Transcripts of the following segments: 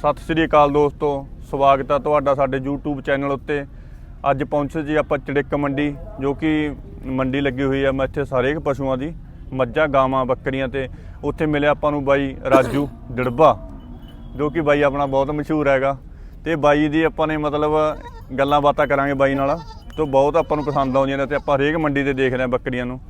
ਸਤਿ ਸ੍ਰੀ ਅਕਾਲ ਦੋਸਤੋ, ਸਵਾਗਤ ਹੈ ਤੁਹਾਡਾ ਸਾਡੇ YouTube ਚੈਨਲ ਉੱਤੇ। ਅੱਜ ਪਹੁੰਚੇ ਜੀ ਆਪਾਂ ਚੜਿੱਕ ਮੰਡੀ, ਜੋ ਕਿ ਮੰਡੀ ਲੱਗੀ ਹੋਈ ਹੈ ਮੈਂ ਇੱਥੇ ਸਾਰੇ ਪਸ਼ੂਆਂ ਦੀ ਮੱਝਾਂ, ਗਾਵਾਂ, ਬੱਕਰੀਆਂ ਤੇ ਉੱਥੇ ਮਿਲਿਆ ਆਪਾਂ ਨੂੰ ਬਾਈ ਰਾਜੂ ਡਿੜਬਾ, ਜੋ ਕਿ ਬਾਈ ਆਪਣਾ ਬਹੁਤ ਮਸ਼ਹੂਰ ਹੈਗਾ। ਤੇ ਬਾਈ ਦੀ ਆਪਾਂ ਨੇ ਮਤਲਬ ਗੱਲਾਂ ਬਾਤਾਂ ਕਰਾਂਗੇ ਬਾਈ ਨਾਲ, ਤੋਂ ਬਹੁਤ ਆਪਾਂ ਨੂੰ ਪਸੰਦ ਆਉਂਦੀਆਂ ਨੇ ਤੇ ਆਪਾਂ ਹਰੇਕ ਮੰਡੀ ਤੇ ਦੇਖਦੇ ਹਾਂ ਬੱਕਰੀਆਂ ਨੂੰ।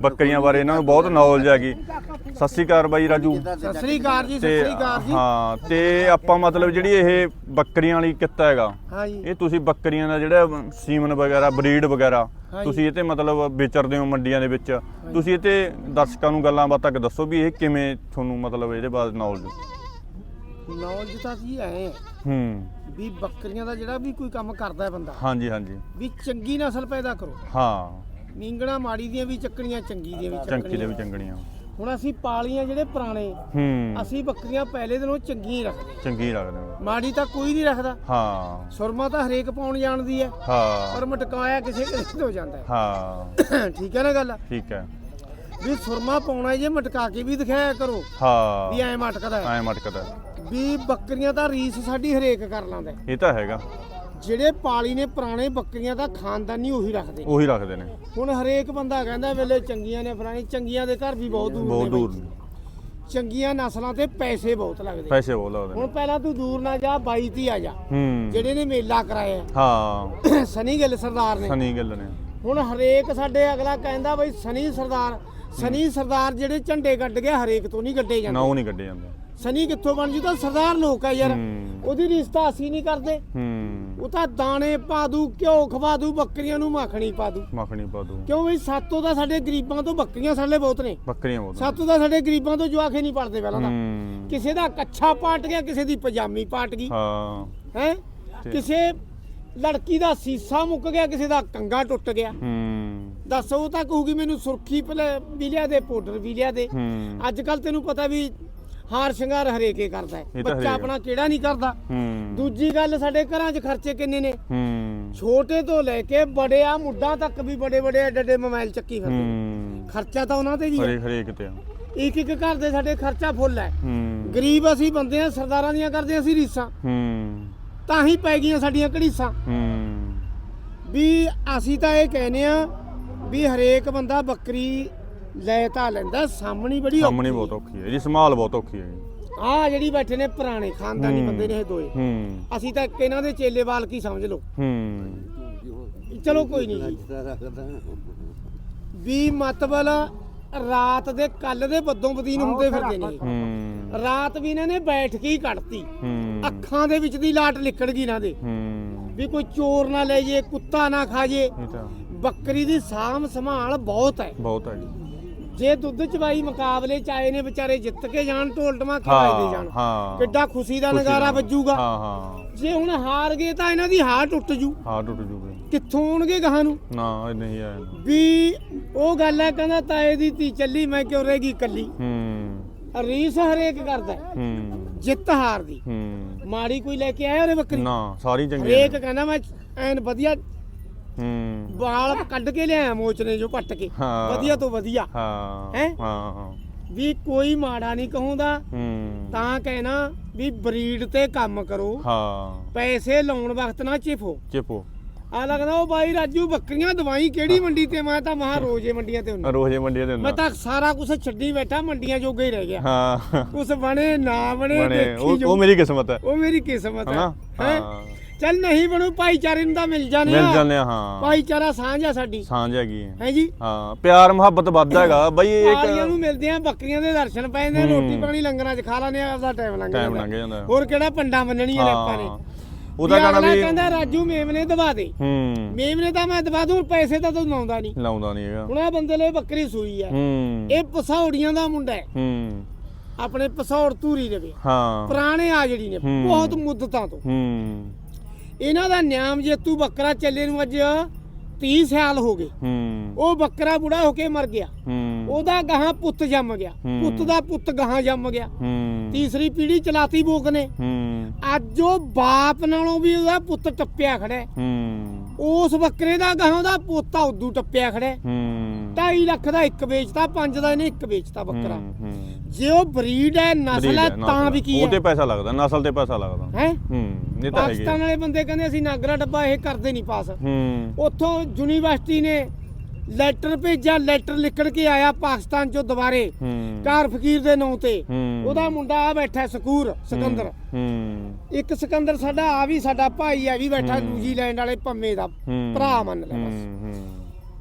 ਬੱਕਰੀਆਂ ਬਾਰੇ ਇਹਨਾਂ ਨੂੰ ਬਹੁਤ ਨੌਲੇਜ ਹੈਗੀ। ਸਤਿ ਸ੍ਰੀ ਅਕਾਲ ਬਾਈ ਰਾਜੂ। ਸਤਿ ਸ੍ਰੀ ਅਕਾਲ ਜੀ ਸਤਿ ਤੇ ਸ੍ਰੀ ਅਕਾਲ ਜੀ। ਹਾਂ ਤੇ ਆਪਾਂ ਮਤਲਬ ਜਿਹੜੀ ਇਹ ਬੱਕਰੀਆਂ ਵਾਲੀ ਕਿੱਤਾ ਹੈਗਾ ਹਾਂ ਜੀ। ਇਹ ਤੁਸੀਂ ਬੱਕਰੀਆਂ ਦਾ ਜਿਹੜਾ ਸੀਮਨ ਵਗੈਰਾ ਬਰੀਡ ਵਗੈਰਾ ਹਾਂਜੀ। ਤੁਸੀਂ ਇਹ ਤੇ ਮਤਲਬ ਵੇਚਰਦੇ ਹੋ ਮੰਡੀਆਂ ਦੇ ਵਿੱਚ। ਤੁਸੀਂ ਇਹ ਤੇ ਦਰਸ਼ਕਾਂ ਨੂੰ ਗੱਲਾਂ ਬਾਤਾਂ ਕਿ ਦੱਸੋ ਵੀ ਇਹ ਕਿਵੇਂ ਤੁਹਾਨੂੰ ਮਤਲਬ ਇਹਦੇ ਬਾਰੇ ਨੌਲੇਜ ਨੌਲੇਜ ਤਾਂ ਜੀ ਐ ਹੂੰ। ਵੀ ਬੱਕਰੀਆਂ ਦਾ ਜਿਹੜਾ ਵੀ ਕੋਈ ਕੰਮ ਕਰਦਾ ਹੈ ਬੰਦਾ ਹਾਂਜੀ ਹਾਂਜੀ। ਵੀ ਚੰਗੀ ਨਸਲ ਪੈਦਾ ਕਰੋ। ਹਾਂ। ਮੀਂਗਣਾ ਮਾੜੀ ਦੀਆਂ ਵੀ ਚੱਕਣੀਆਂ ਚੰਗੀ ਦੀਆਂ ਵੀ ਚੰਕੀ ਦੇ ਵੀ ਚੰਗਣੀਆਂ। ਹੁਣ ਅਸੀਂ ਪਾਲੀਆਂ ਜਿਹੜੇ ਪੁਰਾਣੇ ਹੂੰ। ਅਸੀਂ ਬੱਕਰੀਆਂ ਪਹਿਲੇ ਦਿਨੋਂ ਚੰਗੀਆਂ ਹੀ ਰੱਖਦੇ ਚੰਗੀ ਲੱਗਦੇ ਨੇ। ਮਾੜੀ ਤਾਂ ਕੋਈ ਨਹੀਂ ਰੱਖਦਾ। ਹਾਂ। ਸੁਰਮਾ ਤਾਂ ਹਰੇਕ ਪਾਉਣ ਜਾਣਦੀ ਹੈ। ਹਾਂ। ਪਰ ਮਟਕਾਇਆ ਕਿਸੇ ਕਿਸੇ ਤੋਂ ਜਾਂਦਾ। ਹਾਂ। ਹੈ ਠੀਕ ਹੈ ਨਾ ਗੱਲ? ਠੀਕ ਹੈ। ਵੀ ਸੁਰਮਾ ਪਾਉਣਾ ਜੇ ਮਟਕਾ ਕੇ ਵੀ ਦਿਖਾਇਆ ਕਰੋ। ਹਾਂ। ਵੀ ਐ ਮਟਕਦਾ ਹੈ। ਐ ਮਟਕਦਾ ਵੀ ਬੱਕਰੀਆਂ ਦਾ ਰੀਸ ਸਾਡੀ ਹਰੇਕ ਕਰ ਲਾਂਦਾ ਹੈ। ਇਹ ਤਾਂ ਹੈਗਾ। ਜਿਹੜੇ ਪਾਲੀ ਨੇ ਪੁਰਾਣੇ ਬੱਕਰੀਆਂ ਦਾ ਖਾਨਦਾਨੀ ਉਹੀ ਰੱਖਦੇ ਨੇ। ਉਹੀ ਰੱਖਦੇ ਨੇ। ਹੁਣ ਹਰੇਕ ਬੰਦਾ ਕਹਿੰਦਾ ਵੇਲੇ ਚੰਗੀਆਂ ਨੇ ਫਲਾਣੀ ਚੰਗੀਆਂ ਦੇ ਘਰ ਵੀ ਬਹੁਤ ਦੂਰ ਬਹੁਤ ਦੂਰ ਬਾਈ। ਨੇ। ਚੰਗੀਆਂ ਨਸਲਾਂ ਤੇ ਪੈਸੇ ਬਹੁਤ ਲੱਗਦੇ। ਪੈਸੇ ਬਹੁਤ ਲੱਗਦੇ ਹੁਣ ਨੇ ਪਹਿਲਾਂ ਤੂੰ ਦੂਰ ਨਾ ਜਾ ਬਾਈ ਤੀ ਆ ਜਾ। ਹੂੰ। ਜਿਹੜੇ ਨੇ ਮੇਲਾ ਕਰਾਇਆ। ਹਾਂ। ਸਨੀ ਗਿੱਲ ਸਰਦਾਰ ਨੇ। ਸਨੀ ਗੱਲ ਨੇ। ਹੁਣ ਹਰੇਕ ਸਾਡੇ ਅਗਲਾ ਕਹਿੰਦਾ ਬਈ ਸਨੀ ਸਰਦਾਰ ਸਨੀ ਸਰਦਾਰ ਜਿਹੜੇ ਝੰਡੇ ਗੱਡ ਗਏ ਹਰੇਕ ਤੋਂ ਨਹੀਂ ਗੱਡੇ ਨਾ ਜਾਂਦੇ ਉਹ ਨਹੀਂ ਕੱਢੇ ਜਾਂਦੇ। ਸਨੀ ਕਿੱਥੋਂ ਬਣ ਜੂ? ਤਾਂ ਸਰਦਾਰ ਲੋਕ ਆ ਯਾਰ। ਹੂੰ। ਉਹਦੀ ਰਿਸ਼ਤਾ ਅਸੀਂ ਨਹੀਂ ਕਰਦੇ। ਹੂੰ। ਉਹ ਤਾਂ ਦਾਣੇ ਪਾ ਦੂ ਘਿਓ ਖਵਾ ਦੂ ਬੱਕਰੀਆਂ ਨੂੰ ਮੱਖਣੀ ਪਾ ਦੂ। ਮੱਖਣੀ ਪਾ ਦੂ। ਕਿਉਂ ਬਈ? ਸਾਤੋਂ ਤਾਂ ਸਾਡੇ ਗਰੀਬਾਂ ਤੋਂ ਬੱਕਰੀਆਂ ਸਾਡੇ ਬਹੁਤ ਨੇ। ਬੱਕਰੀਆਂ ਬਹੁਤ। ਸਾਤੋਂ ਤਾਂ ਸਾਡੇ ਗਰੀਬਾਂ ਤੋਂ ਜਵਾਖੇ ਨਹੀਂ ਪੜਦੇ ਪਹਿਲਾਂ ਤਾਂ। ਕਿਸੇ ਦਾ ਕੱਛਾ ਪਾਟ ਗਿਆ ਕਿਸੇ ਦੀ ਪਜਾਮੀ ਪਾਟ ਗਈ। ਹਾਂ। ਹੈ। ਕਿਸੇ ਲੜਕੀ ਦਾ ਸੀਸਾ ਮੁੱਕ ਗਿਆ ਕਿਸੇ ਦਾ ਕੰਗਾ ਟੁੱਟ ਗਿਆ। ਹੂੰ। ਦੱਸ ਉਹ ਤਾਂ ਕਹੂਗੀ ਮੈਨੂੰ ਸੁਰਖੀ ਵੀ ਲਿਆ ਦੇ ਪਾਊਡਰ ਵੀ ਲਿਆ ਦੇ। ਅੱਜ ਕੱਲ ਤੈਨੂੰ ਪਤਾ ਵੀ ਹਾਰ ਸ਼ਿੰਗਾਰ ਹਰੇਕੇ ਕਰਦਾ ਹੈ। ਇਹ ਤਾਂ ਬੱਚਾ ਹਰੇਕ। ਆਪਣਾ ਕਿਹੜਾ ਨਹੀਂ ਕਰਦਾ? ਹੂੰ। ਦੂਜੀ ਗੱਲ ਸਾਡੇ ਘਰਾਂ 'ਚ ਖਰਚੇ ਕਿੰਨੇ ਨੇ? ਹੂੰ। ਛੋਟੇ ਤੋਂ ਲੈ ਕੇ ਬੜੇ ਆ ਮੁੱਢਾਂ ਤੱਕ ਵੀ ਬੜੇ ਬੜੇ ਐਡੇ ਐਡੇ ਮੋਬਾਈਲ ਚੱਕੀ ਫਿਰਦੇ ਨੇ। ਹੂੰ। ਖਰਚਾ ਤਾਂ ਉਹਨਾਂ ਤੇ ਵੀ ਹੈ ਹਰੇਕ ਹਰੇਕ ਤੇ ਆ। ਇੱਕ ਇੱਕ ਘਰ ਦੇ ਸਾਡੇ ਖਰਚਾ ਫੁੱਲ ਹੈ। ਹੂੰ। ਗਰੀਬ ਅਸੀਂ ਬੰਦੇ ਆ ਸਰਦਾਰਾਂ ਦੀਆਂ ਕਰਦੇ ਹਾਂ ਅਸੀਂ ਰੀਸਾਂ। ਹੂੰ। ਤਾਂ ਹੀ ਪੈ ਗਈਆਂ ਸਾਡੀਆਂ ਘੜੀਸਾਂ। ਹੂੰ। ਵੀ ਅਸੀਂ ਤਾਂ ਇਹ ਕਹਿੰਦੇ ਆ ਵੀ ਹਰੇਕ ਬੰਦਾ ਬੱਕਰੀ ਲੈ ਤਾਂ ਲੈਂਦਾ ਸਾਹਮਣੀ ਬੜੀ ਸਾਹਮਣੀ ਬਹੁਤ ਔਖੀ ਹੈ ਜੀ ਸੰਭਾਲ ਬਹੁਤ ਔਖੀ ਹੈ ਜੀ। ਆ ਜਿਹੜੀ ਬੈਠੇ ਨੇ ਪੁਰਾਣੇ ਖਾਨਦਾਨੀ ਹੂੰ। ਬੰਦੇ ਨੇ ਇਹ ਦੋਏ। ਹੂੰ। ਅਸੀਂ ਤਾਂ ਇੱਕ ਇਹਨਾਂ ਦੇ ਚੇਲੇ ਵਾਲ ਕੀ ਸਮਝ ਲਓ? ਹੂੰ। ਚਲੋ ਕੋਈ ਨਹੀਂ। ਜੀ ਵੀ ਮਤਬਲ ਰਾਤ ਦੇ ਕੱਲ ਦੇ ਬੱਦੋਂ ਬਦੀਨ ਹੁੰਦੇ ਫਿਰਦੇ ਨੇ। ਹੂੰ। ਰਾਤ ਵੀ ਇਹਨਾਂ ਨੇ ਬੈਠ ਕੇ ਹੀ ਕੱਢਤੀ। ਹੂੰ। ਅੱਖਾਂ ਦੇ ਵਿੱਚ ਦੀ ਲਾਟ ਲਿਕੜ ਗਈ ਇਹਨਾਂ ਦੇ। ਹੂੰ। ਵੀ ਕੋਈ ਚੋਰ ਨਾ ਲੈ ਜੇ ਕੁੱਤਾ ਨਾ ਖਾ ਜੇ। ਇਹ ਤਾਂ। ਬੱਕਰੀ ਦੀ ਸਾਂਭ ਸੰਭਾਲ ਬਹੁਤ ਹੈ। ਬਹੁਤ ਹੈ ਜੀ। ਜੇ ਦੁੱਧ ਚਵਾਈ ਮੁਕਾਬਲੇ ਚ ਆਏ ਨੇ ਵਿਚਾਰੇ ਜਿੱਤ ਕੇ ਜਾਣ ਢੋਲਟਮਾ ਖਵਾਈ ਦੇ ਜਾਣ। ਹਾਂ। ਕਿੱਡਾ ਖੁਸ਼ੀ ਦਾ ਨਜ਼ਾਰਾ। ਵੱਜੂਗਾ। ਹਾਂ ਹਾਂ। ਜੇ ਹੁਣ ਹਾਰ ਗਏ ਤਾਂ ਇਹਨਾਂ ਦੀ ਹਾਰ ਟੁੱਟ ਜੂ। ਹਾਂ ਟੁੱਟ ਜੂਗੇ ਕਿੱਥੋਂ ਆਉਣਗੇ ਗਾਹਾਂ ਨੂੰ? ਨਾ ਇਹ ਨਹੀਂ ਆਇਆ। ਵੀ ਉਹ ਗੱਲ ਹੈ ਕਹਿੰਦਾ ਤਾਏ ਦੀ ਧੀ ਚੱਲੀ ਮੈਂ ਕਿਉਂ ਰਹੇਗੀ ਕੱਲੀ ਹੂੰ। ਰੀਸ ਹਰੇਕ ਕਰਦਾ ਹੈ, ਹੂੰ। ਜਿੱਤ ਹਾਰ ਦੀ ਹੂੰ। ਮਾੜੀ ਕੋਈ ਲੈ ਕੇ ਆਇਆ ਉਹਨੇ ਬੱਕਰੀ? ਨਾ ਸਾਰੀ ਚੰਗੀ ਹਰੇਕ ਕਹਿੰਦਾ ਮੈਂ ਐਨ ਵਧੀਆ ਹੂੰ। ਵਾਲ ਕੱਢ ਕੇ ਲਿਆਇਆ ਮੋਚਨੇ ਜੋ ਪੱਟ ਕੇ। ਹਾਂ। ਵਧੀਆ ਤੋਂ ਵਧੀਆ। ਹਾਂ ਹੈਂ? ਹਾਂ। ਹਾਂ ਵੀ ਕੋਈ ਮਾੜਾ ਨਹੀਂ ਕਹੂੰਦਾ। ਹੂੰ। ਤਾਂ ਕਹਿਣਾ ਵੀ ਬਰੀਡ ਤੇ ਕੰਮ ਕਰੋ। ਹਾਂ। ਪੈਸੇ ਲਾਉਣ ਵਕਤ ਨਾ ਚਿਫੋ ਚਿਪੋ। ਆ ਲੱਗਦਾ ਉਹ ਬਾਈ ਰਾਜੂ ਬੱਕਰੀਆਂ ਦਵਾਈ ਕਿਹੜੀ ਮੰਡੀ ਤੇ? ਮੈਂ ਤਾਂ ਮਹਾ ਰੋਜ਼ੇ ਮੰਡੀਆਂ ਤੇ ਹੁੰਦਾ ਰੋਜ਼ੇ ਮੰਡੀਆਂ ਦੇ ਮੈਂ ਹੁੰਦਾ ਤਾਂ ਸਾਰਾ ਕੁਝ ਛੱਡੀ ਬੈਠਾ ਮੰਡੀਆਂ ਜੋਗਾ ਹੀ ਰਹਿ ਗਿਆ। ਹਾਂ। ਕੁਛ ਬਣੇ ਨਾ ਬਣੇ ਬਣੇ। ਦੇਖੀ ਉਹ ਜੋ ਉਹ ਮੇਰੀ ਕਿਸਮਤ ਹੈ। ਉਹ ਮੇਰੀ ਕਿਸਮਤ ਹੈ। ਹਨਾ? ਹੈਂ? ਹਾਂ। ਚੱਲ ਨਹੀਂ ਬਣੂ ਭਾਈਚਾਰੇ ਨੂੰ ਤਾਂ ਮਿਲ ਜਾਣੇ ਮਿਲ ਆ। ਜਾਂਦੇ ਆ ਹਾਂ। ਭਾਈਚਾਰਾ ਸਾਂਝ ਆ ਸਾਡੀ। ਸਾਂਝ ਹੈਗੀ ਹੈ ਹੈ ਜੀ? ਹਾਂ ਪਿਆਰ ਮੁਹੱਬਤ ਵੱਧਦਾ ਹੈਗਾ। ਬਈ ਇਹ ਪਾਲੀਆਂ ਨੂੰ ਇੱਕ ਮਿਲਦੇ ਆ ਬੱਕਰੀਆਂ ਦੇ ਦਰਸ਼ਨ ਪੈ ਜਾਂਦੇ ਆ। ਰੋਟੀ ਪਾਣੀ ਲੰਗਰਾਂ 'ਚ ਖਾ ਲੈਂਦੇ ਆ ਆਪਦਾ ਟਾਈਮ ਲੰਘ ਟਾਈਮ ਜਾਂਦਾ। ਲੰਘ ਜਾਂਦਾ। ਹੋਰ ਕਿਹੜਾ ਪੰਡਾਂ ਮੰਨਣੀਆਂ ਨੇ ਆਪਾਂ ਨੇ? ਉਹਦਾ ਅਗਲਾ ਵੀ ਕਹਿੰਦਾ ਰਾਜੂ ਮੇਮਨੇ ਦਵਾ ਦੇ। ਹੂੰ। ਮੇਮਨੇ ਤਾਂ ਮੈਂ ਦਵਾ ਦੂੰ ਪੈਸੇ ਤਾਂ ਤੂੰ ਲਾਉਂਦਾ ਨਹੀਂ। ਲਾਉਂਦਾ ਨਹੀਂ ਹੈਗਾ। ਹੁਣ ਆ ਬੰਦੇ ਲਈ ਬੱਕਰੀ ਸੂਈ ਆ। ਹੂੰ। ਇਹ ਪਸੌੜੀਆਂ ਦਾ ਮੁੰਡਾ ਹੈ। ਹੂੰ। ਆਪਣੇ ਪਸੌੜ ਧੂਰੀ ਦੇ ਹਾਂ। ਪੁਰਾਣੇ ਆ ਜਿਹੜੀ ਨੇ। ਬਹੁਤ ਮੁੱਦਤਾਂ ਤੋਂ। ਹੂੰ। ਇਹਨਾਂ ਦਾ ਨਿਆਮ ਜੇਤੂ ਬੱਕਰਾ ਚੱਲੇ ਨੂੰ ਅੱਜ 30 ਸਾਲ ਹੋ ਗਏ। ਹੂੰ। ਉਹ ਬੱਕਰਾ ਬੁੜਾ ਹੋ ਕੇ ਮਰ ਗਿਆ। ਹੂੰ। ਉਹਦਾ ਗਾਹਾਂ ਪੁੱਤ ਜੰਮ ਗਿਆ। ਪੁੱਤ ਦਾ ਪੁੱਤ ਗਾਹਾਂ ਜੰਮ ਗਿਆ। ਹੂੰ। ਤੀਸਰੀ ਪੀੜ੍ਹੀ ਚਲਾਤੀ ਬੋਕ ਨੇ। ਹੂੰ। ਅੱਜ ਉਹ ਬਾਪ ਨਾਲੋਂ ਵੀ ਉਹਦਾ ਪੁੱਤ ਟੱਪਿਆ ਖੜਾ ਹੈ। ਹੂੰ ਉਸ ਬੱਕਰੇ ਦਾ ਗਾਹਾਂ ਦਾ ਪੋਤਾ ਉਦੋਂ ਟੱਪਿਆ ਖੜਾ ਹੈ। ਹੂੰ 2.5 ਲੱਖ ਦਾ ਇੱਕ ਵੇਚਤਾ 5 ਦਾ ਇਹਨੇ ਇੱਕ ਵੇਚਤਾ ਬੱਕਰਾ। ਹੂੰ। ਜੇ ਉਹ ਬਰੀਡ ਹੈ ਨਸਲ ਹੈ ਤਾਂ ਵੀ। ਕੀ ਹੈ? ਪੈਸਾ ਲੱਗਦਾ ਨਸਲ ਤੇ ਪੈਸਾ ਲੱਗਦਾ। ਹੈ? ਹੂੰ ਇਹ ਤਾਂ ਹੈਗੀ। ਪਾਕਿਸਤਾਨ ਵਾਲੇ ਬੰਦੇ ਕਹਿੰਦੇ ਅਸੀਂ ਨਾਗਰਾ ਡੱਬਾ ਇਹ ਕਰਦੇ ਨਹੀਂ ਪਾਸ। ਹੂੰ। ਉੱਥੋਂ ਯੂਨੀਵਰਸਿਟੀ ਨੇ ਲੈਟਰ ਭੇਜਿਆ ਲੈਟਰ ਲਿਖਣ ਕੇ ਆਇਆ ਪਾਕਿਸਤਾਨ ਚੋਂ ਦੁਬਾਰੇ ਹੂੰ। ਕਾਰ ਫਕੀਰ ਦੇ ਨਾਂ ਤੇ। ਹੂੰ। ਉਹਦਾ ਮੁੰਡਾ ਆ ਬੈਠਾ ਸਕੂਰ ਸਿਕੰਦਰ। ਹੂੰ। ਇੱਕ ਸਿਕੰਦਰ ਸਾਡਾ ਆ ਵੀ ਸਾਡਾ ਭਾਈ ਆ ਵੀ ਬੈਠਾ ਹੂੰ। ਨਿਊਜ਼ੀਲੈਂਡ ਵਾਲੇ ਪੰਮੇ ਦਾ ਹੂੰ। ਭਰਾ ਮੰਨ ਲੈ ਬਸ। ਹੂੰ ਹੂੰ।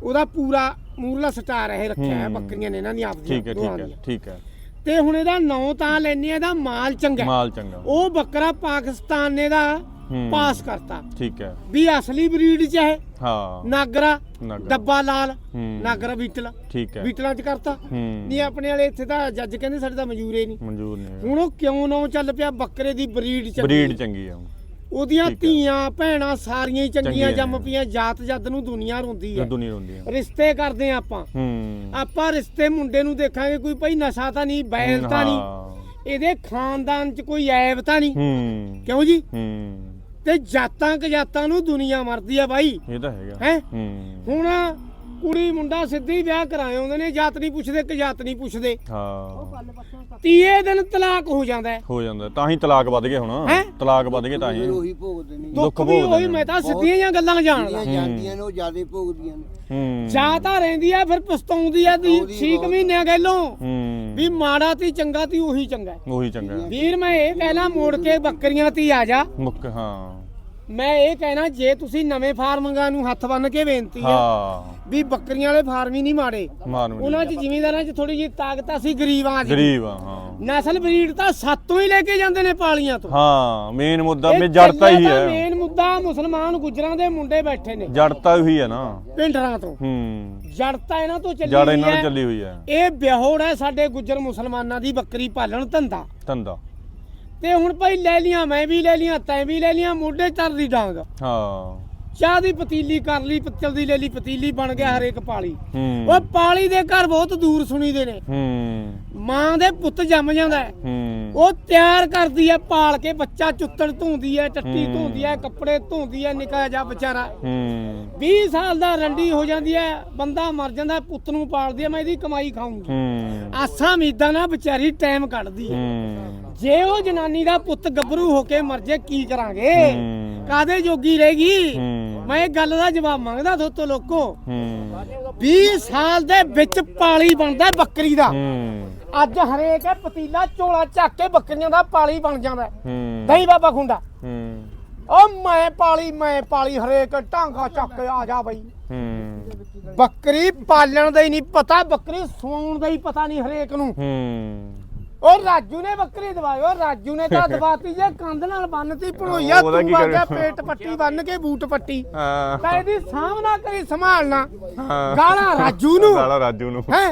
ਉਹਦਾ ਪੂਰਾ ਮੂਰਲਾ ਸਟਾਰ ਇਹ ਰੱਖਿਆ ਹੈ ਹੂੰ। ਬੱਕਰੀਆਂ ਨੇ ਇਹਨਾਂ ਦੀਆਂ ਆਪਦੀਆਂ ਠੀਕ ਹੈ ਦੋਹਾਂ ਠੀਕ ਹੈ ਦੀਆਂ। ਠੀਕ ਹੈ। ਤੇ ਹੁਣ ਇਹਦਾ ਨਾਂ ਤਾਂ ਲੈਨੇ ਆ ਇਹਦਾ ਮਾਲ ਚੰਗਾ ਹੈ। ਮਾਲ ਚੰਗਾ। ਉਹ ਬੱਕਰਾ ਪਾਕਿਸਤਾਨ ਨੇ ਦਾ ਹੂੰ। ਪਾਸ ਕਰਤਾ। ਠੀਕ ਹੈ। ਵੀ ਅਸਲੀ ਬਰੀਡ ਚ ਹੈ। ਹਾਂ। ਨਾਗਰਾ ਨਾਗਰਾ। ਡੱਬਾ ਲਾਲ ਹੂੰ। ਨਾਗਰਾ ਬੀਟਲ ਠੀਕ ਹੈ। ਬੀਟਲਾਂ ਚ ਕਰਤਾ। ਹੂੰ। ਨਹੀਂ ਆਪਣੇ ਵਾਲੇ ਇੱਥੇ ਤਾਂ ਜੱਜ ਕਹਿੰਦੇ ਸਾਡੇ ਤਾਂ ਮਨਜ਼ੂਰੇ ਨਹੀਂ। ਮਨਜ਼ੂਰ ਨਹੀਂ। ਹੁਣ ਉਹ ਕਿਉਂ ਨਾਂ ਚੱਲ ਪਿਆ ਬੱਕਰੇ ਦੀ ਬਰੀਡ ਚ ਬਰੀਡ ਚੰਗੀ ਆ ਉਹਦੀਆਂ ਹੈ। ਧੀਆਂ ਭੈਣਾਂ ਸਾਰੀਆਂ ਹੀ ਚੰਗੀਆਂ ਜੰਮ ਨੇ। ਪਈਆਂ ਜਾਤ ਜੱਦ ਨੂੰ ਦੁਨੀਆ ਰੋਂਦੀ ਹੈ। ਜੱਦੂ ਨਹੀਂ ਹੁੰਦੀ ਰਿਸ਼ਤੇ ਕਰਦੇ ਆ ਆਪਾਂ। ਹੂੰ। ਆਪਾਂ ਰਿਸ਼ਤੇ ਮੁੰਡੇ ਨੂੰ ਦੇਖਾਂਗੇ ਕੋਈ ਭਾਈ ਨਸ਼ਾ ਤਾਂ ਨਹੀਂ ਬੈਲ ਤਾਂ ਨਹੀਂ। ਹਾਂ। ਇਹਦੇ ਖਾਨਦਾਨ ਚ ਕੋਈ ਐਬ ਤਾਂ ਨਹੀਂ। ਹੂੰ। ਕਿਉਂ ਜੀ? ਹੂੰ। ਤੇ ਜਾਤਾਂ ਕਜਾਤਾਂ ਨੂੰ ਦੁਨੀਆ ਮਰਦੀ ਆ ਬਾਈ। ਇਹ ਤਾਂ ਹੈਗਾ। ਹੈ? ਹੂੰ। ਹੁਣ ਕੁੜੀ ਮੁੰਡਾ ਸਿੱਧੇ ਹੀ ਵਿਆਹ ਕਰਾਏ ਹੁੰਦੇ ਨੇ ਜਾਤ ਨਹੀਂ ਪੁੱਛਦੇ ਕਿ ਜਾਤ ਨਹੀਂ ਪੁੱਛਦੇ। ਹਾਂ। ਤੀਏ ਦਿਨ ਤਲਾਕ ਹੋ ਜਾਂਦਾ ਹੈ। ਹੋ ਜਾਂਦਾ ਤਾਂ ਹੀ ਤਲਾਕ ਵੱਧ ਗਏ ਹੁਣ। ਹੈਂ? ਤਲਾਕ ਵੱਧ ਗਏ ਤਾਂ ਹੀ। ਫਿਰ ਉਹੀ ਭੋਗਦੇ ਨੇ। ਦੁੱਖ ਦੁੱਖ ਵੀ ਭੋਗਦੇ ਉਹੀ ਨੇ। ਮੈਂ ਤਾਂ ਸਿੱਧੀਆਂ ਜਿਹੀਆਂ ਗੱਲਾਂ ਜਾਣਦਾ। ਜਿਹੜੀਆਂ ਜਾਂਦੀਆਂ ਨੇ ਉਹ ਜ਼ਿਆਦਾ ਭੋਗਦੀਆਂ ਨੇ। ਹੂੰ। ਜਾਂ ਤਾਂ ਰਹਿੰਦੀ ਆ ਫਿਰ ਪਛਤਾਉਂਦੀ ਆ ਦੀ ਪਛਤਾਉਂਦੀ 6 ਬਹੁਤ। ਮਹੀਨਿਆਂ ਗੱਲੋਂ ਹੂੰ। ਵੀ ਮਾੜਾ ਤੀ ਚੰਗਾ ਤੀ ਉਹੀ ਚੰਗਾ ਹੈ। ਉਹੀ ਚੰਗਾ ਵੀਰ ਮੈਂ ਇਹ ਕਹਿਣਾ ਮੋੜ ਕੇ ਬੱਕਰੀਆਂ ਤੀ ਆ ਜਾ। ਮੁੱਕ ਹਾਂ। ਮੈਂ ਇਹ ਕਹਿਣਾ ਜੇ ਤੁਸੀਂ ਨਵੇਂ ਫਾਰਮਿੰਗਾਂ ਨੂੰ ਹੱਥ ਬੰਨ ਕੇ ਬੇਨਤੀ ਹੈ ਹਾਂ। ਵੀ ਬੱਕਰੀਆਂ ਵਾਲੇ ਫਾਰਮ ਹੀ ਨਹੀਂ ਮਾੜੇ। ਉਹਨਾਂ 'ਚ ਜ਼ਿਮੀਂਦਾਰਾਂ 'ਚ ਥੋੜੀ ਜਿਹੀ ਤਾਕਤ ਆ, ਅਸੀਂ ਗਰੀਬ ਆ ਜੀ। ਗਰੀਬ ਆ ਹਾਂ। ਨਸਲ ਬਰੀਡ ਤਾਂ ਸਾਤੋਂ ਹੀ ਲੈ ਕੇ ਜਾਂਦੇ ਨੇ ਪਾਲੀਆਂ ਤੋਂ। ਹਾਂ ਮੇਨ ਮੁੱਦਾ ਮੇ ਜੜਤਾ ਹੀ ਹੈ। ਮੇਨ ਮੁੱਦਾ ਮੁਸਲਮਾਨ ਗੁਜਰਾਂ ਦੇ ਮੁੰਡੇ ਬੈਠੇ ਨੇ। ਜੜਤਾ ਹੀ ਹੈ ਨਾ। ਪਿੰਡਰਾਂ ਤੋਂ। ਹੂੰ। ਜੜਤਾ ਇਹਨਾਂ ਤੋਂ ਚੱਲੀ ਜੜ ਹੋਈ ਇਹਨਾਂ ਹੈ। ਨੂੰ ਚੱਲੀ ਹੋਈ ਹੈ। ਇਹ ਵਿਹੋੜ ਹੈ ਸਾਡੇ ਗੁੱਜਰ ਮੁਸਲਮਾਨਾਂ ਦੀ ਬੱਕਰੀ ਪਾਲਣ ਧੰਦਾ। ਧੰਦਾ। ਤੇ ਹੁਣ ਭਾਈ ਲੈ ਲੀਆਂ ਮੈਂ ਵੀ ਲੈ ਲੀਆਂ ਤੈਂ ਵੀ ਲੈ ਲੀਆਂ ਮੋਢੇ ਚੜਦੀ ਡਾਂਗ। ਹਾਂ। ਚਾਹ ਦੀ ਪਤੀਲੀ ਕਰ ਲਈ ਪਿੱਤਲ ਦੀ ਲੈ ਲਈ ਪਤੀਲੀ ਬਣ ਗਿਆ ਹਰੇਕ ਪਾਲੀ। ਹੂੰ। ਉਹ ਪਾਲੀ ਦੇ ਘਰ ਬਹੁਤ ਦੂਰ ਸੁਣੀਦੇ ਨੇ। ਹੂੰ। ਮਾਂ ਦੇ ਪੁੱਤ ਜੰਮ ਜਾਂਦਾ। ਹੈ ਹੂੰ। ਉਹ ਤਿਆਰ ਕਰਦੀ ਹੈ ਪਾਲ ਕੇ ਬੱਚਾ ਚੁੱਤੜ ਧੋਂਦੀ ਹੈ। ਟੱਟੀ। ਧੋਂਦੀ ਹੈ ਕੱਪੜੇ ਧੋਂਦੀ ਹੈ ਨਿੱਕਾ ਜਿਹਾ ਵਿਚਾਰਾ। ਹੂੰ। 20 ਸਾਲ ਦਾ ਰੰਡੀ ਹੋ ਜਾਂਦੀ ਹੈ ਬੰਦਾ ਮਰ ਜਾਂਦਾ ਪੁੱਤ ਨੂੰ ਪਾਲਦੀ ਹੈ ਮੈਂ ਇਹਦੀ ਕਮਾਈ ਖਾਊਂਗੀ। ਹੂੰ। ਆਸਾਂ ਉਮੀਦਾਂ ਨਾਲ ਵਿਚਾਰੀ ਟਾਈਮ ਕੱਢਦੀ ਹੈ ਹੂੰ। ਜੇ ਉਹ ਜਨਾਨੀ ਦਾ ਪੁੱਤ ਗੱਭਰੂ ਹੋ ਕੇ ਮਰ ਜੇ ਕੀ ਕਰਾਂਗੇ। ਕਾਦੇ ਜੋਗੀ ਰਹੇਗੀ? ਹੂੰ। ਮੈਂ ਇਹ ਗੱਲ ਦਾ ਜਵਾਬ ਮੰਗਦਾ ਥੋਤੋਂ ਲੋਕੋ। ਹੂੰ। 20 ਸਾਲ ਦੇ ਵਿੱਚ ਪਾਲੀ ਬਣਦਾ ਬੱਕਰੀ ਦਾ। ਹੂੰ। ਅੱਜ ਹਰੇਕ ਪਤੀਲਾ ਝੋਲਾ ਚੱਕ ਕੇ ਬੱਕਰੀਆਂ ਦਾ ਪਾਲੀ ਬਣ ਜਾਂਦਾ। ਹੈ। ਦਹੀਂ ਬਾਬਾ ਖੁੰਡਾ। ਹੂੰ। ਓ ਮੈਂ ਪਾਲੀ ਮੈਂ ਪਾਲੀ ਹਰੇਕ ਢਾਂਗਾ ਚੱਕ ਕੇ ਆ ਜਾ ਬਈ। ਹੂੰ। ਬੱਕਰੀ ਪਾਲਣ ਦਾ ਹੀ ਨਹੀਂ ਪਤਾ ਬੱਕਰੀ ਸਵਾਉਣ ਦਾ ਹੀ ਪਤਾ ਨਹੀਂ ਹਰੇਕ ਨੂੰ। ਹੂੰ। ਉਹ ਰਾਜੂ ਨੇ ਬੱਕਰੀ ਦਵਾਈ ਉਹ ਰਾਜੂ ਨੇ ਤਾਂ ਦਵਾਤੀ ਜੇ ਕੰਧ ਨਾਲ ਬੰਨਤੀ ਭਣੋਈਆ ਉਹਦਾ ਤੂੰ ਆ ਗਿਆ ਕਰੇ? ਪੇਟ ਪੱਟੀ ਬੰਨ ਕੇ ਬੂਟ ਪੱਟੀ। ਹਾਂ। ਤਾਂ ਇਹਦੀ ਸਾਹਮਣਾ ਕਰੀ ਸੰਭਾਲਣਾ ਹਾਂ। ਗਾਲਾਂ ਰਾਜੂ ਨੂੰ। ਗਾਲਾਂ ਰਾਜੂ ਨੂੰ। ਹੈ?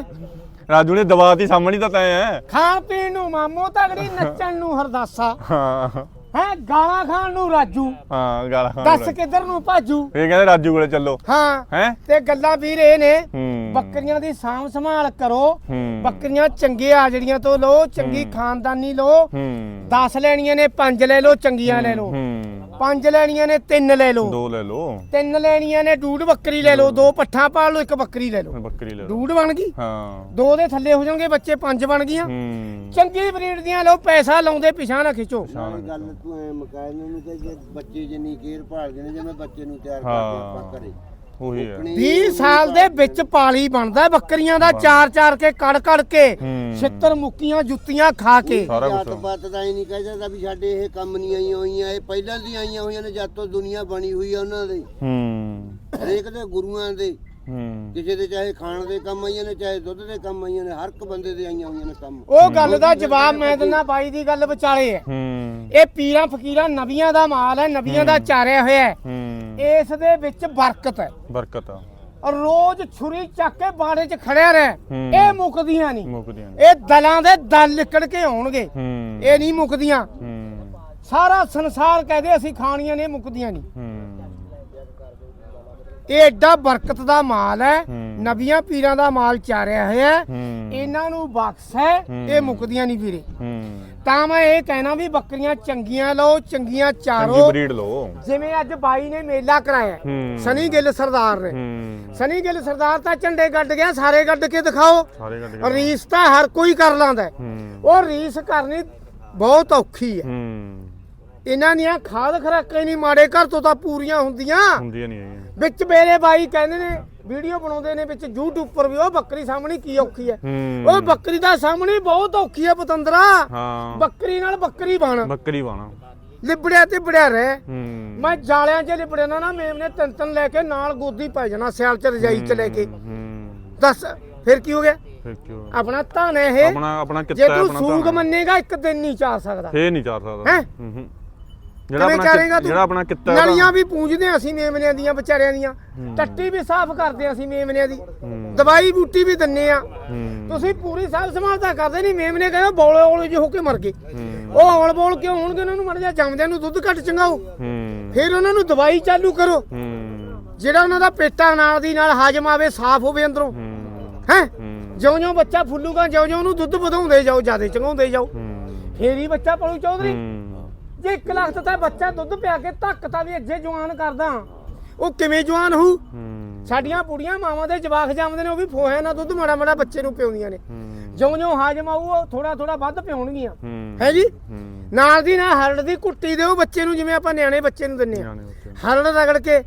ਰਾਜੂ ਨੇ ਦਵਾਤੀ ਸਾਹਮਣੇ ਤਾਂ ਤੈਂ ਹੈ ਖਾਣ ਪੀਣ ਨੂੰ ਮਾਮੋ ਤਗੜੀ ਨੱਚਣ ਨੂੰ ਹਰਦਾਸਾ। ਹਾਂ। ਹੈ ਗਾਲਾਂ ਖਾਣ ਨੂੰ ਰਾਜੂ। ਹਾਂ ਗਾਲਾਂ ਖਾਣ ਦੱਸ। ਕਿੱਧਰ ਨੂੰ ਭਾਜੂ? ਇਹ ਕਹਿੰਦੇ ਰਾਜੂ ਕੋਲੇ ਚੱਲੋ। ਹਾਂ ਹੈ? ਤੇ ਗੱਲਾਂ ਵੀਰ ਇਹ ਨੇ ਹੂੰ। ਬੱਕਰੀਆਂ ਦੀ ਸਾਂਭ ਸੰਭਾਲ ਕਰੋ। ਹੂੰ। ਬੱਕਰੀਆਂ ਚੰਗੇ ਆ ਜਿਹੜੀਆਂ ਤੋਂ ਲੋ ਚੰਗੀ। ਖਾਨਦਾਨੀ ਲੋ ਹੂੰ। 10 ਲੈਣੀਆਂ ਨੇ 5 ਲੈ ਲੋ ਚੰਗੀਆਂ ਲੈ ਲੋ ਹੂੰ। 5 ਲੈਣੀਆਂ ਨੇ 3 ਲੈ ਲੋ ਦੋ ਲੈ ਲੋ ਤਿੰਨ ਲੈਣੀਆਂ ਨੇ ਡੂਡ ਬੱਕਰੀ ਲੈ ਲਓ ਦੋ ਪੱਠਾ ਪਾਲ ਲਓ ਇੱਕ ਬੱਕਰੀ ਲੈ ਲਓ। ਬੱਕਰੀ ਲੈ ਲੋ ਡੂਡ ਬਣ ਗਈ? ਹਾਂ। ਦੋ ਦੇ ਥੱਲੇ ਹੋ ਜਾਣਗੇ ਬੱਚੇ ਪੰਜ ਬਣ ਗਈਆਂ। ਹੂੰ। ਚੰਗੀ ਬਰੀਡ ਦੀਆਂ ਲਓ ਪੈਸਾ ਲਾਉਂਦੇ ਪਿਛਾਂ ਨਾ ਖਿੱਚੋ। ਨਾਲੇ ਗੱਲ ਤੂੰ ਐ ਮਕਾਇ ਨੂੰ ਕਿ ਜੇ ਬੱਚੇ ਜਿੰਨੀ ਕੇਅਰ ਭਾਲਦੇ ਨੇ ਜਿਵੇਂ ਬੱਚੇ ਨੂੰ ਤਿਆਰ ਕਰਦੇ। ਆਪਾਂ ਘਰੇ। ਉਹੀ ਹੈ ਆਪਣੀ 20 ਸਾਲ ਦੇ ਵਿੱਚ ਪਾਲੀ ਬਣਦਾ ਬੱਕਰੀਆਂ ਦਾ ਚਾਰ ਚਾਰ ਕੇ ਕੜ ਕੜ ਕੇ ਹੂੰ। ਛਿੱਤਰ ਮੁੱਕੀਆਂ ਜੁੱਤੀਆਂ ਖਾ ਕੇ। ਸਾਰਾ ਜਾਤ ਕੁਝ ਪਾਤ ਦਾ ਹੀ ਨਹੀਂ ਕਹਿੰਦਾ ਵੀ ਸਾਡੇ ਇਹ ਕੰਮ ਨਹੀਂ ਆਈਆਂ ਹੋਈਆਂ ਇਹ ਪਹਿਲਾਂ ਦੀਆਂ ਆਈਆਂ ਹੋਈਆਂ ਨੇ ਜਦ ਤੋਂ ਦੁਨੀਆ ਬਣੀ ਹੋਈ ਆ ਉਹਨਾਂ ਦੇ। ਹੂੰ। ਹਰੇਕ ਦੇ ਗੁਰੂਆਂ ਦੇ। ਹੂੰ। ਕਿਸੇ ਦੇ ਚਾਹੇ ਖਾਣ ਦੇ ਕੰਮ ਆਈਆਂ ਨੇ ਚਾਹੇ ਦੁੱਧ ਦੇ ਕੰਮ ਆਈਆਂ ਨੇ ਹਰ ਇੱਕ ਬੰਦੇ ਦੇ ਆਈਆਂ ਹੋਈਆਂ ਨੇ ਕੰਮ। ਉਹ ਗੱਲ ਦਾ ਜਵਾਬ ਮੈਂ ਦਿੰਦਾ ਬਾਈ ਦੀ ਗੱਲ ਵਿਚਾਲੇ ਹੈ। ਹੂੰ। ਇਹ ਪੀਰਾਂ ਫਕੀਰਾਂ ਨਬੀਆਂ ਦਾ ਮਾਲ ਹੈ ਨਬੀਆਂ ਦਾ ਚਾਰਿਆ ਹੋਇਆ ਹੈ। ਹੂੰ। ਇਸ ਦੇ ਵਿੱਚ ਬਰਕਤ ਹੈ। ਬਰਕਤ ਆ। ਔਰ ਰੋਜ਼ ਛੁਰੀ ਚੱਕ ਕੇ ਬਾੜੇ 'ਚ ਖੜਿਆ ਰਹਿ। ਹੂੰ। ਇਹ ਮੁੱਕਦੀਆਂ ਨਹੀਂ। ਮੁੱਕਦੀਆਂ ਨੇ ਇਹ ਦਲਾਂ ਦੇ ਦਲ ਨਿਕਲ ਕੇ ਆਉਣਗੇ। ਹੂੰ। ਇਹ ਨਹੀਂ ਮੁੱਕਦੀਆਂ। ਹੂੰ। ਸਾਰਾ ਸੰਸਾਰ ਕਹਦੇ ਅਸੀਂ ਖਾਣੀਆਂ ਨੇ ਮੁੱਕਦੀਆਂ ਨਹੀਂ। ਹੂੰ। ਇਹ ਐਡਾ ਬਰਕਤ ਦਾ ਮਾਲ ਹੈ। ਨਬੀਆਂ ਪੀਰਾਂ ਦਾ ਮਾਲ ਚਾਰਿਆ ਹੋਇਆ ਇਹਨਾਂ ਨੂੰ ਬਖਸ਼ ਹੈ। ਇਹ ਮੁੱਕਦੀਆਂ ਨਹੀਂ ਵੀਰੇ। ਤਾਂ ਮੈਂ ਇਹ ਕਹਿਣਾ ਵੀ ਬੱਕਰੀਆਂ ਚੰਗੀਆਂ ਲਓ ਚੰਗੀਆਂ ਚੰਗੀ ਚਾਰੋ ਬਰੀਡ ਲਓ। ਜਿਵੇਂ ਅੱਜ ਬਾਈ ਨੇ ਮੇਲਾ ਕਰਾਇਆ ਸਨੀ ਗਿੱਲ ਸਰਦਾਰ ਨੇ। ਸਨੀ ਗਿੱਲ ਸਰਦਾਰ ਤਾਂ ਝੰਡੇ ਗੱਡ ਗਿਆ ਸਾਰੇ ਗੱਡ ਕੇ ਦਿਖਾਓ। ਰੀਸ ਤਾਂ ਹਰ ਕੋਈ ਕਰ ਲਾਂਦਾ ਉਹ ਰੀਸ ਕਰਨੀ ਬਹੁਤ ਔਖੀ ਹੂੰ। ਇਹਨਾਂ ਦੀਆਂ ਖਾਦ ਖਰਾਕਾਂ ਹੀ ਨਹੀਂ ਮਾੜੇ ਘਰ ਤੋਂ ਤਾਂ ਪੂਰੀਆਂ ਹੁੰਦੀਆਂ। ਹੁੰਦੀਆਂ ਨਹੀਂ ਹੈਗੀਆਂ। ਵਿੱਚ ਮੇਰੇ ਬਾਈ ਕਹਿੰਦੇ ਨੇ ਵੀਡੀਓ ਬਣਾਉਂਦੇ ਨੇ ਵਿੱਚ YouTube ਪਰ ਵੀ ਉਹ ਬੱਕਰੀ ਸਾਹਮਣੇ ਕੀ ਔਖੀ ਹੈ। ਉਹ ਬੱਕਰੀ ਦਾ ਸਾਹਮਣੇ ਬਹੁਤ ਔਖੀ ਹੈ ਪਤੰਦਰਾ। ਹਾਂ। ਬੱਕਰੀ ਨਾਲ ਬੱਕਰੀ ਬਣ। ਬੱਕਰੀ ਬਾਣਾ। ਲਿਬੜਿਆ ਤੇ ਬੜਿਆ ਰਹਿ। ਮੈਂ ਜਾਲਿਆਂ 'ਚ ਲਿਬੜਿਆ ਨਾ ਮੇਮ ਨੇ ਤਿੰਨ ਤਿੰਨ ਲੈ ਕੇ ਨਾਲ ਗੋਦੀ ਪੈ ਜਾਣਾ ਸਿਆਲ 'ਚ ਰਜਾਈ 'ਚ ਲੈ ਕੇ। ਦੱਸ ਫਿਰ ਕੀ ਹੋ ਗਿਆ? ਆਪਣਾ ਧਨ ਹੈ ਇਹ। ਆਪਣਾ ਆਪਣਾ ਜੇ ਕਿੱਤਾ ਹੈ ਤੂੰ ਆਪਣਾ ਸੂਗ। ਮੰਨੇਗਾ ਇੱਕ ਦਿਨ ਨਹੀਂ ਚਾਰ ਸਕਦਾ। ਫੇਰ ਨਹੀਂ ਚਾਰ ਸਕਦਾ। ਹੈਂ? ਜਿਹੜਾ ਕਿਵੇਂ ਤੂੰ? ਜਿਹੜਾ ਆਪਣਾ ਕਿੱਤਾ ਨਲੀਆਂ ਵੀ ਪੂੰਝਦੇ ਹਾਂ ਅਸੀਂ ਮੇਮਨਿਆਂ ਦੀਆਂ ਵਿਚਾਰਿਆਂ ਦੀਆਂ। ਟੱਟੀ ਵੀ ਸਾਫ਼ ਕਰਦੇ ਹਾਂ ਅਸੀਂ ਮੇਮਨਿਆਂ ਦੀ। ਦਵਾਈ ਬੂਟੀ ਵੀ ਦਿੰਨੇ ਆ ਤੁਸੀਂ ਪੂਰੀ ਸਾਫ਼ ਸੰਭਾਲ ਤਾਂ ਕਰਦੇ ਨਹੀਂ ਮੇਮਨੇ ਕਹਿੰਦਾ ਬੌਲੇ ਔਲੇ ਜਿਹੇ ਹੋ ਕੇ ਮਰ ਗਏ। ਉਹ ਔਲ ਬੋਲ ਕਿਉਂ ਹੋਣਗੇ? ਉਹਨਾਂ ਨੂੰ ਮਰ ਜਾ ਜੰਮਦਿਆਂ ਨੂੰ ਦੁੱਧ ਘੱਟ ਚੰਗਾਓ। ਫਿਰ ਉਹਨਾਂ ਨੂੰ ਦਵਾਈ ਚਾਲੂ ਕਰੋ। ਜਿਹੜਾ ਉਹਨਾਂ ਦਾ ਪੇਟਾ ਨਾਲ ਦੀ ਨਾਲ ਹਾਜਮ ਆਵੇ ਸਾਫ਼ ਹੋਵੇ ਅੰਦਰੋਂ। ਹੂੰ। ਜਿਉਂ-ਜਿਉਂ ਬੱਚਾ ਫੁੱਲੂਗਾ ਜਿਉਂ-ਜਿਉਂ ਉਹਨੂੰ ਦੁੱਧ ਵਧਾਉਂਦੇ ਜਾਓ ਜ਼ਿਆਦਾ ਚੰਗਾਉਂਦੇ ਜਾਓ। ਫੇਰ ਹੀ ਬੱਚਾ ਪਲੂ ਚੌਧਰੀ। ਜੇ 1 ਲੱਖ ਤਾਂ ਬੱਚਾ ਦੁੱਧ ਪਿਆ ਕੇ ਧੱਕਤਾ ਵੀ ਅੱਜੇ ਜਵਾਨ ਕਰਦਾ। ਉਹ ਕਿਵੇਂ ਜਵਾਨ ਹੋਊ? ਹੂੰ। ਸਾਡੀਆਂ ਬੁੜੀਆਂ ਮਾਵਾਂ ਦੇ ਜਵਾਕ ਜੰਮਦੇ ਨੇ ਉਹ ਵੀ ਫੋਹਿਆ ਨਾਲ ਦੁੱਧ ਮਾੜਾ ਮਾੜਾ ਬੱਚੇ ਨੂੰ ਪਿਉਂਦੀਆਂ ਨੇ। ਹੂੰ। ਜਿਉਂ-ਜਿਉਂ ਹਾਜਮ ਆਊ ਉਹ ਥੋੜਾ ਥੋੜਾ ਵੱਧ ਪਿਉਣਗੀਆਂ। ਹੂੰ। ਜੀ? ਨਾਲ ਦੀ ਨਾਲ ਹਰੜ ਦੀ ਕੁੱਟੀ ਦਿਓ ਬੱਚੇ ਨੂੰ ਜਿਵੇਂ ਆਪਾਂ ਨਿਆਣੇ ਬੱਚੇ ਨੂੰ ਦਿੰਨੇ ਆ। ਹਰੜ ਰਗੜ ਕੇ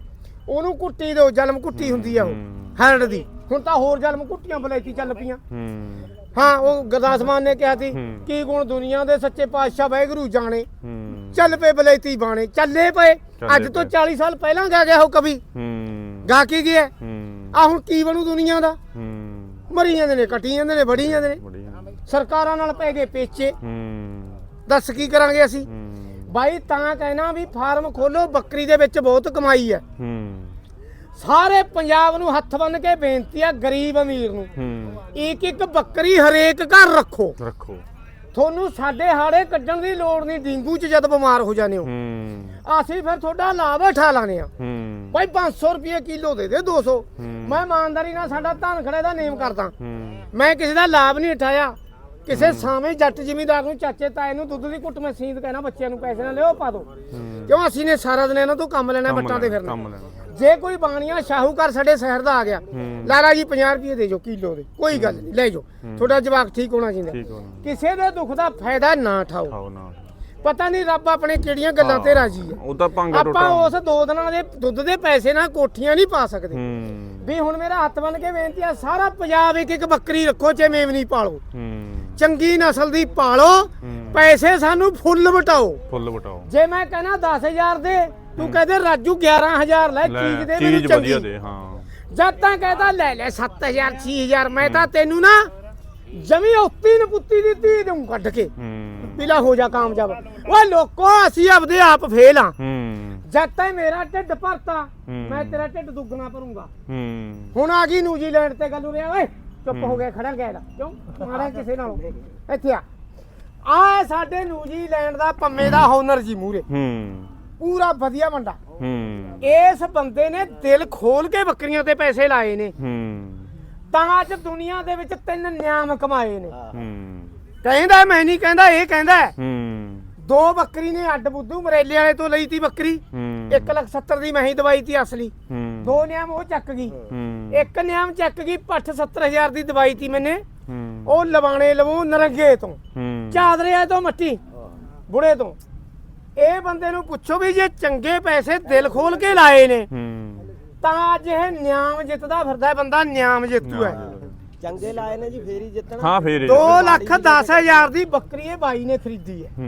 ਉਹਨੂੰ ਕੁੱਟੀ ਦਿਓ ਜਲਮ ਕੁੱਟੀ ਹੁੰਦੀ ਆ ਉਹ। ਹਰੜ ਦੀ। ਹੁਣ ਤਾਂ ਹੋਰ ਜਲਮ ਕੁੱਟੀਆਂ ਬਲੈਤੀ ਚੱਲ ਪਈਆਂ। ਹੂੰ ਉਹ ਗੁਰਦਾਸ ਮਾਨ ਨੇ ਕਿਹਾ ਸੀ ਹੂੰ। ਕੀ ਗੁਣ ਦੁਨੀਆ ਦੇ ਸੱਚੇ ਪਾਤਸ਼ਾਹ ਵਾਹਿਗੁਰੂ ਜਾਣੇ। ਹੂੰ। ਚੱਲ ਪਏ ਬਲੈਤੀ ਬਾਣੇ ਚੱਲੇ ਪਏ। ਅੱਜ ਤੋਂ ਪਏ। 40 ਸਾਲ ਪਹਿਲਾਂ ਗਾ ਗਿਆ ਹੋ ਕਵੀ। ਹੂੰ। ਗਾ ਕੀ ਗਿਆ? ਹੂੰ। ਆ ਹੁਣ ਕੀ ਬਣੂ ਦੁਨੀਆ ਦਾ? ਹੂੰ। ਮਰੀ ਜਾਂਦੇ ਨੇ ਕੱਟੀ ਜਾਂਦੇ ਨੇ ਵੜੀ ਜਾਂਦੇ ਨੇ। ਸਰਕਾਰਾਂ ਨਾਲ ਪੈ ਗਏ ਪੇਚੇ। ਹੂੰ। ਦੱਸ ਕੀ ਕਰਾਂਗੇ ਅਸੀਂ? ਹੂੰ। ਬਾਈ ਤਾਂ ਕਹਿਣਾ ਵੀ ਫਾਰਮ ਖੋਲੋ ਬੱਕਰੀ ਦੇ ਵਿੱਚ ਬਹੁਤ ਕਮਾਈ ਹੈ। ਹੂੰ। ਸਾਰੇ ਪੰਜਾਬ ਨੂੰ ਹੱਥ ਬੰਨ ਕੇ ਬੇਨਤੀ ਆ ਗਰੀਬ ਅਮੀਰ ਨੂੰ। ਹੂੰ। ਇੱਕ ਇੱਕ ਬੱਕਰੀ ਹਰੇਕ ਘਰ ਰੱਖੋ। ਰੱਖੋ। ਤੁਹਾਨੂੰ ਸਾਡੇ ਹਾੜੇ ਕੱਢਣ ਦੀ ਲੋੜ ਨਹੀਂ ਡੇਂਗੂ ਚ ਜਦ ਬਿਮਾਰ ਹੋ ਜਾਂਦੇ ਹੋ। ਹੂੰ। ਅਸੀਂ ਫਿਰ ਤੁਹਾਡਾ ਲਾਭ ਉਠਾ ਲਾਣੇ ਆ ਹੂੰ। ਭਾਈ 500 ਰੁਪਏ ਕਿਲੋ ਦੇ ਦੇ 200 ਹੂੰ। ਮੈਂ ਇਮਾਨਦਾਰੀ ਨਾਲ ਸਾਡਾ ਧਨ ਖੜੇ ਦਾ ਨੇਮ ਕਰਦਾ। ਹੂੰ। ਮੈਂ ਕਿਸੇ ਦਾ ਲਾਭ ਨਹੀਂ ਉਠਾਇਆ। ਕਿਸੇ ਸਾਵੇਂ ਜੱਟ ਜ਼ਿਮੀਦਾਰ ਨੂੰ ਚਾਚੇ ਤਾਏ ਨੂੰ ਦੁੱਧ ਦੀ ਘੁੱਟ ਮੈਂ ਸੀਂਦ ਕਹਿਣਾ ਬੱਚਿਆਂ ਨੂੰ ਪੈਸੇ ਨਾ ਲਿਓ ਪਾ ਦੋ ਕਿਉਂ? ਅਸੀਂ ਨੇ ਸਾਰਾ ਦਿਨ ਇਹਨਾਂ ਤੋਂ ਕੰਮ ਲੈਣਾ ਬੱਟਾਂ ਤੇ ਫਿਰਨਾ। ਕੰਮ ਲੈਣਾ। ਜੇ ਕੋਈ ਬਾਣੀਆਂ ਸ਼ਾਹੂਕਾਰ ਸਾਡੇ ਸ਼ਹਿਰ ਦਾ ਆ ਗਿਆ ਲਾਲਾ ਜੀ 50 ਰੁਪਏ ਦੇ ਜੋ ਕਿਲੋ ਦੇ ਕੋਈ ਗੱਲ ਨਹੀਂ ਲੈ ਜਾਓ। ਤੁਹਾਡਾ ਜਵਾਕ ਠੀਕ ਹੋਣਾ ਚਾਹੀਦਾ। ਕਿਸੇ ਦੇ ਦੁੱਖ ਦਾ ਫਾਇਦਾ ਨਾ ਠਾਓ ਪਤਾ ਨਹੀਂ ਰੱਬ ਆਪਣੇ ਕਿਹੜੀਆਂ ਗੱਲਾਂ ਤੇ ਰਾਜੀ ਹੈ ਉਹ ਤਾਂ ਆਪਾਂ ਟੋਟਾ। ਉਸ ਦੋ ਦਿਨਾਂ ਦੇ ਦੁੱਧ ਦੇ ਪੈਸੇ ਨਾਲ ਕੋਠੀਆਂ ਨਹੀਂ ਪਾ ਸਕਦੇ। ਵੀ ਹੁਣ ਮੇਰਾ ਹੱਥ ਬੰਨ ਕੇ ਬੇਨਤੀ ਆ ਸਾਰਾ ਪੰਜਾਬ ਇੱਕ ਇੱਕ ਬੱਕਰੀ ਰੱਖੋ ਚੇ ਮੇਮਨੀ ਪਾਲੋ। ਚੰਗੀ ਨਸਲ ਦੀ ਪਾਲੋ। ਪੈਸੇ ਸਾਨੂੰ ਫੁੱਲ ਵਟਾਓ। ਫੁੱਲ ਵਟਾਓ। ਜੇ ਮੈਂ ਕਹਿੰਦਾ 10000 ਦੇ ਤੂੰ ਕਹਦੇ ਰਾਜੂ 11000 ਲੈ ਚੀਜ਼ ਦੇ ਮੈਨੂੰ ਚੀਜ਼ ਵਧੀਆ ਚੰਗੀ ਦੇ ਹਾਂ। ਜਦ ਤਾਂ ਕਹਦਾ ਲੈ ਲੈ 7000 6000 ਮੈਂ ਤਾਂ ਤੈਨੂੰ ਨਾ ਜਮੀ ਉੱਤੀ ਨਪੁੱਤੀ ਦੀ ਧੀ ਦਊਂ ਕੱਢ ਕੇ। ਹੂੰ। ਪਿਲਾ ਹੋ ਜਾ ਕਾਮਯਾਬ। ਓਏ ਲੋਕੋ ਅਸੀਂ ਆਪਦੇ ਆਪ ਫੇਲ ਆ। ਹੂੰ। ਜਦ ਤੱਕ ਮੇਰਾ ਢਿੱਡ ਭਰਤਾ। ਮੈਂ ਤੇਰਾ ਢਿੱਡ ਦੁੱਗਣਾ ਭਰੂੰਗਾ। ਹੂੰ। ਹੁਣ ਆ ਗਈ ਨਿਊਜ਼ੀਲੈਂਡ ਤੇ ਗੱਲ ਉਰਿਆ ਓਏ ਚੁੱਪ ਹੋ ਗਿਆ ਖੜਾ ਗੈਲ ਕਿਉਂ? ਮਾਰਾ ਕਿਸੇ ਨਾਲ। ਇੱਥੇ ਆ। ਆ ਸਾਡੇ ਨਿਊਜ਼ੀਲੈਂਡ ਦਾ ਪੰਮੇ ਦਾ ਹੋਨਰ ਜੀ ਮੂਰੇ ਹੂੰ। ਪੂਰਾ ਵਧੀਆ ਬੰਦਾ ਹੂੰ। ਇਸ ਬੰਦੇ ਨੇ ਦਿਲ ਖੋਲ ਕੇ ਬੱਕਰੀਆਂ ਤੇ ਪੈਸੇ ਲਾਏ ਨੇ। ਹੂੰ। ਤਾਂ ਅੱਜ ਦੁਨੀਆ ਦੇ ਵਿੱਚ ਤਿੰਨ ਨਿਆਮ ਕਮਾਏ ਨੇ। ਹੂੰ। ਕਹਿੰਦਾ ਮੈਂ ਨਹੀਂ ਕਹਿੰਦਾ ਇਹ ਕਹਿੰਦਾ। ਹੂੰ। ਦੋ ਬੱਕਰੀ ਨੇ ਅੱਡ ਬੁੱਧੂ ਮਰੇਲੇ ਵਾਲੇ ਤੋਂ ਲਈ ਤੀ ਬੱਕਰੀ। ਹੂੰ। 1 ਲੱਖ 70 ਦੀ ਮੈਂ ਹੀ ਦਵਾਈ ਤੀ ਅਸਲੀ। ਹੂੰ। ਦੋ ਨਿਆਮ ਉਹ ਚੱਕ ਗਈ। ਹੂੰ। ਇੱਕ ਨਿਆਮ ਚੱਕ ਗਈ ਪੱਠ 70000 ਦੀ ਦਵਾਈ ਤੀ ਮੈਨੇ। ਹੂੰ। ਉਹ ਲਵਾਣੇ ਲਵੋ ਨਰੰਗੇ ਤੋਂ। ਹੂੰ। ਚਾਦਰਿਆਂ ਤੋਂ ਮੱਟੀ। ਬੁੜੇ ਤੋਂ। ਇਹ ਬੰਦੇ ਨੂੰ ਪੁੱਛੋ ਵੀ ਜੇ ਚੰਗੇ ਪੈਸੇ ਦਿਲ ਖੋਲ ਕੇ ਲਾਏ ਨੇ ਹੂੰ। ਤਾਂ ਅੱਜ ਇਹ ਨਿਆਮ ਜਿੱਤਦਾ ਫਿਰਦਾ ਹੈ ਬੰਦਾ ਨਿਆਮ ਜਿੱਤੂ ਹੈ। ਚੰਗੇ ਲਾਏ ਨੇ ਜੀ ਫੇਰ ਹੀ ਜਿੱਤਣਾ। ਹਾਂ ਫੇਰ ਇਹ। 2 ਲੱਖ 10000 ਦੀ ਬੱਕਰੀ ਇਹ ਬਾਈ ਨੇ ਖਰੀਦੀ ਹੈ। ਹੂੰ।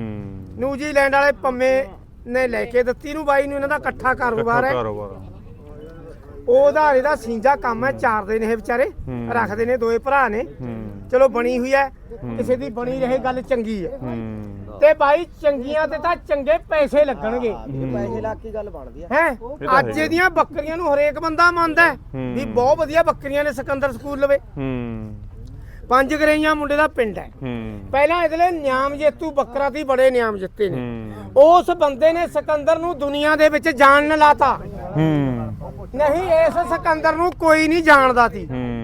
ਨਿਊਜ਼ੀਲੈਂਡ ਵਾਲੇ ਪੰਮੇ ਨੇ ਲੈ ਕੇ ਦਿੱਤੀ ਨੂੰ ਬਾਈ ਨੂੰ ਇਹਨਾਂ ਦਾ ਇਕੱਠਾ ਕਾਰੋਬਾਰ ਹੈ। ਕਾਰੋਬਾਰ। ਉਹਦਾ ਇਹਦਾ ਸਿੰਜਾ ਕੰਮ ਹੈ ਚਾਰਦੇ ਨੇ ਇਹ ਵਿਚਾਰੇ ਹੂੰ। ਰੱਖਦੇ ਨੇ ਦੋਏ ਭਰਾ ਨੇ। ਹੂੰ। ਚਲੋ ਬਣੀ ਹੋਈ ਹੈ। ਕਿਸੇ ਦੀ ਬਣੀ ਰਹੇ ਗੱਲ ਚੰਗੀ ਹੈ। ਹੂੰ। ਤੇ ਬਾਈ ਚੰਗੀਆਂ ਤੇ ਤਾਂ ਚੰਗੇ ਪੈਸੇ ਲੱਗਣਗੇ। ਪੈਸੇ ਲਾ ਕੇ ਗੱਲ ਬਣਦੀ ਆ। ਹੈ? ਅੱਜ ਹੈਗਾ। ਦੀਆਂ ਬੱਕਰੀਆਂ ਨੂੰ ਹਰੇਕ ਬੰਦਾ ਮੰਨਦਾ ਹੈ। ਵੀ ਬਹੁਤ ਵਧੀਆ ਬੱਕਰੀਆਂ ਨੇ ਸਿਕੰਦਰ ਸਕੂਲ ਲਵੇ। ਹੂੰ। ਪੰਜ ਗਰਈਆਂ ਮੁੰਡੇ ਦਾ ਪਿੰਡ ਹੈ। ਹੂੰ। ਪਹਿਲਾਂ ਇਹਦੇ ਨਿਆਮ ਜੇਤੂ ਬੱਕਰਾ ਦੀ ਬੜੇ ਨਿਆਮ ਜਿੱਤੇ ਨੇ। ਉਸ ਬੰਦੇ ਨੇ ਸਿਕੰਦਰ ਨੂੰ ਦੁਨੀਆ ਦੇ ਵਿੱਚ ਜਾਣਨ ਲਾਤਾ। ਹੂੰ। ਨਹੀਂ ਇਸ ਸਿਕੰਦਰ ਨੂੰ ਕੋਈ ਨਹੀਂ ਜਾਣਦਾ ਸੀ। ਹੂੰ।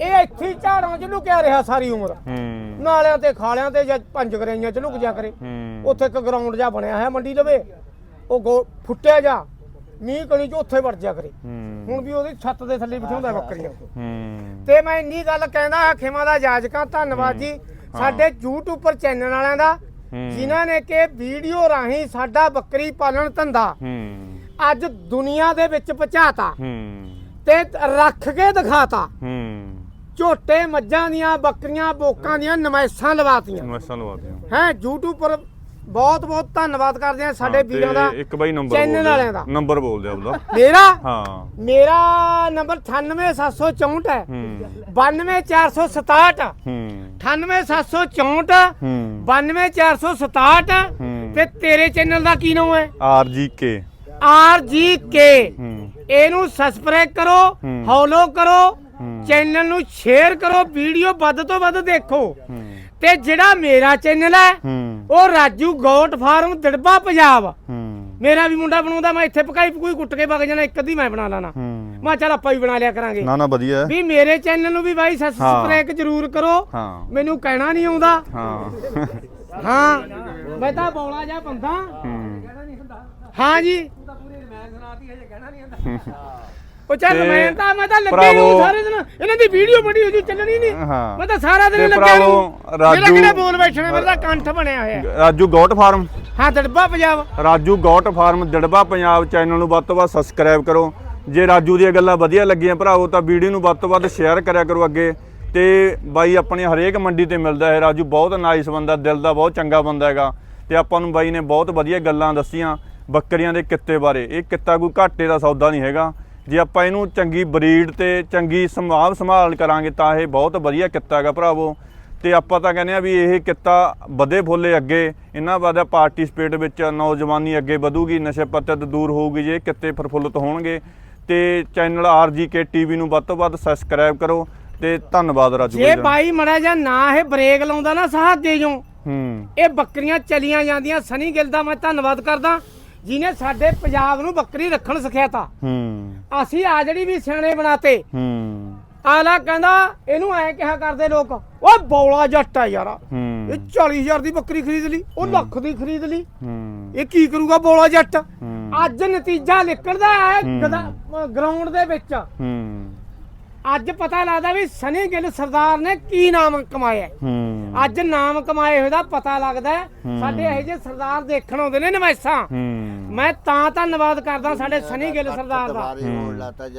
ਇਹ ਇੱਥੇ ਹੀ ਝਾੜਾਂ 'ਚ ਲੁਕਿਆ ਰਿਹਾ ਸਾਰੀ ਉਮਰ। ਹੂੰ। ਨਾਲਿਆਂ ਤੇ ਖਾਲਿਆਂ ਤੇ ਜਾਂ ਪੰਜ ਗਰਾਈਆਂ 'ਚ ਲੁਕ ਜਾ ਕਰੇ। ਹੂੰ। ਉੱਥੇ ਇੱਕ ਗਰਾਊਂਡ ਜਿਹਾ ਬਣਿਆ ਹੈ ਮੰਡੀ ਲਵੇ। ਉਹ ਗੋ- ਫੁੱਟਿਆ ਜਾ ਮੀਂਹ ਕਣੀ 'ਚ ਉੱਥੇ ਵੜ ਜਾ ਕਰੇ। ਹੂੰ। ਹੁਣ ਵੀ ਉਹਦੀ ਛੱਤ ਦੇ ਥੱਲੇ ਬਿਠਾਉਂਦਾ ਬੱਕਰੀਆਂ ਹੂੰ। ਤੇ ਮੈਂ ਇੰਨੀ ਗੱਲ ਕਹਿੰਦਾ ਹਾਂ ਖਿਮਾ ਦਾ ਜਾਜਕਾਂ ਧੰਨਵਾਦ ਜੀ। ਸਾਡੇ YouTube ਚੈਨਲ ਵਾਲਿਆਂ ਦਾ ਹੂੰ। ਜਿਨ੍ਹਾਂ ਨੇ ਕਿ ਵੀਡੀਓ ਰਾਹੀਂ ਸਾਡਾ ਬੱਕਰੀ ਪਾਲਣ ਧੰਦਾ ਹੂੰ। ਅੱਜ ਦੁਨੀਆ ਦੇ ਵਿੱਚ ਪਹੁੰਚਾਤਾ ਹੂੰ। ਤੇ ਰੱਖ ਕੇ ਦਿਖਾਤਾ। ਹੂੰ। ਝੋਟੇ ਮੱਝਾਂ ਦੀਆਂ ਬੱਕਰੀਆਂ ਬੋਕਾਂ ਦੀਆਂ ਨਮਾਇਸ਼ਾਂ ਲਵਾਤੀਆਂ। ਨਮਸਕਾਰ ਲਵਾਦੇ ਹਾਂ ਹੈ YouTube ਪਰ ਬਹੁਤ ਬਹੁਤ ਧੰਨਵਾਦ ਕਰਦੇ ਆ ਸਾਡੇ ਵੀਰਾਂ ਦਾ ਇੱਕ ਬਾਈ ਨੰਬਰ ਚੈਨਲ ਵਾਲਿਆਂ ਦਾ। ਦਿਓ। ਨੰਬਰ ਬੋਲ ਦੇ ਆਪਦਾ ਮੇਰਾ? ਹਾਂ। ਮੇਰਾ ਨੰਬਰ 98764 ਹੈ। ਹੂੰ। 92467 ਹੂੰ। 98764 ਹੂੰ। 92467 ਹੂੰ। ਤੇ ਤੇਰੇ ਚੈਨਲ ਦਾ ਕੀ ਨਾਮ ਹੈ? ਆਰ ਜੀ ਕੇ। RGK ਹੂੰ। ਇਹਨੂੰ ਸਬਸਕ੍ਰਾਈਬ ਕਰੋ ਹੂੰ। ਫੋਲੋ ਕਰੋ। ਚੈਨਲ ਨੂੰ ਸ਼ੇਅਰ ਕਰੋ ਵੀਡੀਓ ਵੱਧ ਤੋਂ ਵੱਧ ਦੇਖੋ। ਤੇ ਜਿਹੜਾ ਮੇਰਾ ਚੈਨਲ ਹੈ ਉਹ ਰਾਜੂ ਗੋਟ ਫਾਰਮ ਦੜਬਾ ਪੰਜਾਬ। ਮੇਰਾ ਵੀ ਮੁੰਡਾ ਬਣਾਉਂਦਾ ਮੈਂ ਇੱਥੇ ਪਕਾਈ ਕੋਈ ਕੁੱਟ ਕੇ ਵਗ ਜਾਣਾ ਇੱਕ ਅੱਧੀ ਮੈਂ ਬਣਾ ਲਾਣਾ। ਮੈਂ ਚੱਲ ਆਪਾਂ ਵੀ ਬਣਾ ਲਿਆ ਕਰਾਂਗੇ। ਨਾ ਨਾ ਵਧੀਆ। ਵੀ ਮੇਰੇ ਚੈਨਲ ਨੂੰ ਵੀ ਬਾਈ ਸਬਸਕ੍ਰਾਈਬ ਜ਼ਰੂਰ ਕਰੋ। ਮੈਨੂੰ ਕਹਿਣਾ ਨਹੀਂ ਆਉਂਦਾ। ਹਾਂ। ਹਾਂ ਮੈਂ ਤਾਂ ਬੌਲਾ ਜਾ ਬੰਦਾ। ਹੂੰ। ਹਾਂ ਜੀ। ਉਹ ਚੱਲ ਤੇ ਮੈਂ ਤਾਂ ਮੈਂ ਤਾਂ ਲੱਗੇ ਭਰਾਵੋ- ਨੂੰ ਸਾਰੇ ਦਿਨ। ਇਹਨਾਂ ਦੀ ਵੀਡੀਓ ਬੜੀ ਹੋ ਜੀ ਚੱਲਣੀ ਨਹੀਂ। ਹਾਂ। ਮੈਂ ਤਾਂ ਸਾਰਾ ਦਿਨ ਤੇ ਲੱਗਿਆ ਭਰਾਵੋ, ਨੂੰ ਮੇਰਾ ਰਾਜੂ- ਕਿਹੜਾ ਬੋਲ ਬੈਠਣਾ ਮੇਰਾ ਤਾਂ ਕੰਠ ਬਣਿਆ ਹੋਇਆ। Raju goat farm. ਹਾਂ ਦੜਬਾ ਪੰਜਾਬ। ਰਾਜੂ ਗੋਟ ਫਾਰਮ ਜੜਬਾ ਪੰਜਾਬ ਚੈਨਲ ਨੂੰ ਵੱਧ ਤੋਂ ਵੱਧ ਸਬਸਕ੍ਰਾਈਬ ਕਰੋ। ਜੇ ਰਾਜੂ ਦੀਆਂ ਗੱਲਾਂ ਵਧੀਆ ਲੱਗੀਆਂ ਭਰਾਵੋ ਤਾਂ ਵੀਡੀਓ ਨੂੰ ਵੱਧ ਤੋਂ ਵੱਧ ਸ਼ੇਅਰ ਕਰਿਆ ਕਰੋ ਅੱਗੇ। ਤੇ ਬਾਈ ਆਪਣੀ ਹਰੇਕ ਮੰਡੀ ਤੇ ਮਿਲਦਾ ਹੈ। ਰਾਜੂ ਬਹੁਤ ਨਾਈਸ ਬੰਦਾ ਦਿਲ ਦਾ ਬਹੁਤ ਚੰਗਾ ਬੰਦਾ ਹੈਗਾ। ਤੇ ਆਪਾਂ ਨੂੰ ਬਾਈ ਨੇ ਬਹੁਤ ਵਧੀਆ ਗੱਲਾਂ ਦੱਸੀਆਂ ਬੱਕਰੀਆਂ ਦੇ ਕਿੱਤੇ ਬਾਰੇ। ਇਹ ਕਿੱਤਾ ਕੋਈ ਘਾਟੇ ਦਾ ਸੌਦਾ ਨਹੀਂ ਹੈਗਾ। ਜੇ ਆਪਾਂ ਇਹਨੂੰ ਚੰਗੀ ਬਰੀਡ ਤੇ ਚੰਗੀ ਸੰਭਾਲ ਸੰਭਾਲ ਕਰਾਂਗੇ ਤਾਂ ਇਹ ਬਹੁਤ ਵਧੀਆ ਕਿੱਤਾ ਹੈਗਾ ਭਰਾਵੋ। ਤੇ ਆਪਾਂ ਤਾਂ ਕਹਿੰਦੇ ਆ ਵੀ ਇਹ ਕਿੱਤਾ ਵਧੇ ਫੁੱਲੇ ਅੱਗੇ ਇਹਨਾਂ ਬਾਦਾ ਪਾਰਟਿਸਪੇਟ ਵਿੱਚ ਨੌਜਵਾਨੀ ਅੱਗੇ ਵਧੂਗੀ ਨਸ਼ੇ ਪੱਤੇ ਤੋਂ ਦੂਰ ਹੋਊਗੀ ਜੇ ਇਹ ਕਿੱਤੇ ਪ੍ਰਫੁੱਲਤ ਹੋਣਗੇ। ਤੇ ਚੈਨਲ ਆਰਜੀਕੇ ਟੀਵੀ ਨੂੰ ਵੱਧ ਤੋਂ ਵੱਧ ਸਬਸਕ੍ਰਾਈਬ ਕਰੋ ਤੇ ਧੰਨਵਾਦ ਰਾਜੂ ਜੇ। ਬਾਈ ਮੜਾ ਜਾ ਨਾ ਇਹ ਬ੍ਰੇਕ ਲਾਉਂਦਾ ਨਾ ਸਾਹ ਦੇ ਜੋ ਹੂੰ। ਇਹ ਬੱਕਰੀਆਂ ਚਲੀਆਂ ਜਾਂਦੀਆਂ ਸਨੀ ਗਿੱਲ ਦਾ ਮੈਂ ਧੰਨਵਾਦ ਕਰਦਾ। ਜਿਨੇ ਸਾਡੇ ਪੰਜਾਬ ਨੂੰ ਬੱਕਰੀ ਰੱਖਣ ਸਿਖਾਇਆ ਤਾ ਹੂੰ। ਅਸੀਂ ਆ ਜਿਹੜੀ ਵੀ ਸਿਆਣੇ ਬਣਾਤੇ। ਹੂੰ। ਆਲਾ ਕਹਿੰਦਾ ਇਹਨੂੰ ਐ ਕਿਹਾ ਕਰਦੇ ਲੋਕ ਓਏ ਬੌਲਾ ਜੱਟ ਆ ਯਾਰ। ਇਹ 40000 ਦੀ ਬੱਕਰੀ ਖਰੀਦ ਲਈ ਉਹ ਲੱਖ ਦੀ ਖਰੀਦ ਲਈ। ਇਹ ਕੀ ਕਰੂਗਾ ਬੌਲਾ ਜੱਟ। ਅੱਜ ਨਤੀਜਾ ਨਿਕਲਦਾ ਹੈ। ਗਰਾਊਂਡ ਦੇ ਵਿੱਚ। ਅੱਜ ਪਤਾ ਲੱਗਦਾ ਵੀ ਸਨੀ ਗਿੱਲ ਸਰਦਾਰ ਨੇ ਕੀ ਨਾਮ ਕਮਾਇਆ ਅੱਜ ਨਾਮ ਕਮਾਏ ਹੋਏ ਦਾ ਪਤਾ ਲੱਗਦਾ। ਸਾਡੇ ਇਹੋ ਜਿਹੇ ਸਰਦਾਰ ਦੇਖਣ ਆਉਂਦੇ ਨੇ ਨਮੈਸਾਂ ਮੈਂ ਤਾਂ ਧੰਨਵਾਦ ਕਰਦਾ ਸਾਡੇ ਸਨੀ ਗਿੱਲ ਸਰਦਾਰ ਦਾ।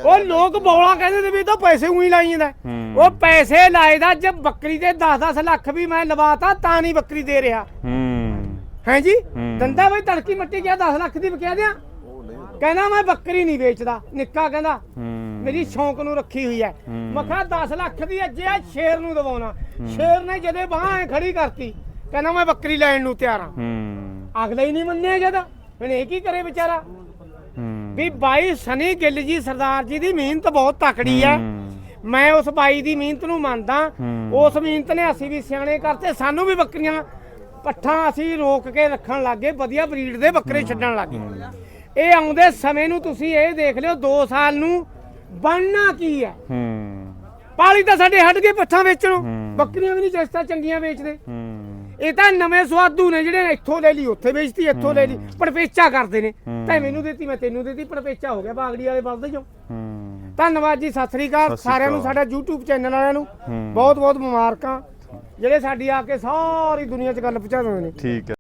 ਉਹ ਲੋਕ ਬੌਲਾ ਕਹਿੰਦੇ ਨੇ ਵੀ ਇਹ ਤਾਂ ਪੈਸੇ ਉਹੀ ਲਾਈ ਜਾਂਦਾ। ਉਹ ਪੈਸੇ ਲਾਏ ਦਾ ਜੇ ਬੱਕਰੀ ਦੇ 10-10 ਲੱਖ ਵੀ ਮੈਂ ਲਵਾਤਾ ਤਾਂ ਨਹੀਂ ਬੱਕਰੀ ਦੇ ਰਿਹਾ। ਹੂੰ। ਹੈ ਜੀ। ਦੰਦਾ ਬਈ ਤੜਕੀ ਮੱਟੀ ਗਿਆ 10 ਲੱਖ ਦੀ ਵਿਕਿਆ ਦਿਆਂ। ਕਹਿੰਦਾ ਮੈਂ ਬੱਕਰੀ ਨਹੀਂ ਵੇਚਦਾ ਨਿੱਕਾ ਕਹਿੰਦਾ। ਮੇਰੀ ਸ਼ੌਂਕ ਨੂੰ ਰੱਖੀ ਹੋਈ ਹੈ। ਹੂੰ। ਮੈਂ ਕਿਹਾ 10 ਲੱਖ ਦੀ ਅੱਜੇ ਆ ਸ਼ੇਰ ਨੂੰ ਦਵਾਉਣਾ। ਸ਼ੇਰ ਨੇ ਜਦੇ ਬਾਹ ਐ ਖੜੀ ਕਰਤੀ ਕਹਿੰਦਾ ਮੈਂ ਬੱਕਰੀ ਲੈਣ ਨੂੰ ਤਿਆਰ ਹਾਂ। ਹੂੰ। ਅਗਲਾ ਹੀ ਨਹੀਂ ਮੰਨਿਆ ਜਦ। ਹੁਣ ਇਹ ਕੀ ਕਰੇ ਵਿਚਾਰਾ? ਹੂੰ। ਵੀ ਬਾਈ ਸਨੀ ਗਿੱਲ ਜੀ ਸਰਦਾਰ ਜੀ ਦੀ ਮਿਹਨਤ ਬਹੁਤ ਤਕੜੀ ਹੂੰ। ਮੈਂ ਉਸ ਬਾਈ ਦੀ ਮਿਹਨਤ ਨੂੰ ਮੰਨਦਾ। ਉਸ ਮਿਹਨਤ ਨੇ ਅਸੀਂ ਵੀ ਸਿਆਣੇ ਕਰਤੇ ਸਾਨੂੰ ਵੀ ਬੱਕਰੀਆਂ ਪੱਠਾਂ ਅਸੀਂ ਰੋਕ ਕੇ ਰੱਖਣ ਲੱਗੇ ਵਧੀਆ ਬਰੀਡ ਦੇ ਬੱਕਰੇ ਛੱਡਣ ਲੱਗੇ ਇਹ ਆਉਂਦੇ ਸਮੇਂ ਨੂੰ ਤੁਸੀਂ ਇਹ ਦੇਖ ਲਿਓ 2 ਸਾਲ ਨੂੰ ਬਣਨਾ ਕੀ ਹੈ ਹੂੰ। ਪਾਲੀ ਤਾਂ ਸਾਡੇ ਹਟ ਗਏ ਪੱਠਾਂ ਵੇਚਣੋਂ। ਬੱਕਰੀਆਂ ਵੀ ਨਹੀਂ ਚਸਤਾ ਚੰਗੀਆਂ ਵੇਚਦੇ। ਇਹ ਤਾਂ ਨਵੇਂ ਸਵਾਦੂ ਨੇ ਜਿਹੜੇ ਇੱਥੋਂ ਲੈ ਲਈ ਉੱਥੇ ਵੇਚਤੀ ਇੱਥੋਂ ਲੈ ਲਈ ਪੜਪੇਚਾ ਕਰਦੇ ਨੇ। ਤਾਂ ਮੈਨੂੰ ਦਿੱਤੀ ਮੈਂ ਤੈਨੂੰ ਦਿੱਤੀ ਪੜਪੇਚਾ ਹੋ ਗਿਆ ਬਾਗੜੀ ਵਾਲੇ ਬਲਦੇ ਜੋ। ਧੰਨਵਾਦ ਜੀ ਸਤਿ ਸ੍ਰੀ ਅਕਾਲ। ਸਾਰਿਆਂ ਨੂੰ। ਸਾਡਾ YouTube ਚੈਨਲ ਵਾਲਿਆਂ ਨੂੰ। ਬਹੁਤ ਬਹੁਤ ਮੁਬਾਰਕਾਂ। ਜਿਹੜੇ ਸਾਡੀ ਆ ਕੇ ਸਾਰੀ ਦੁਨੀਆ 'ਚ ਗੱਲ ਪਹੁੰਚਾ ਦਿੰਦੇ ਨੇ। ਠੀਕ ਹੈ।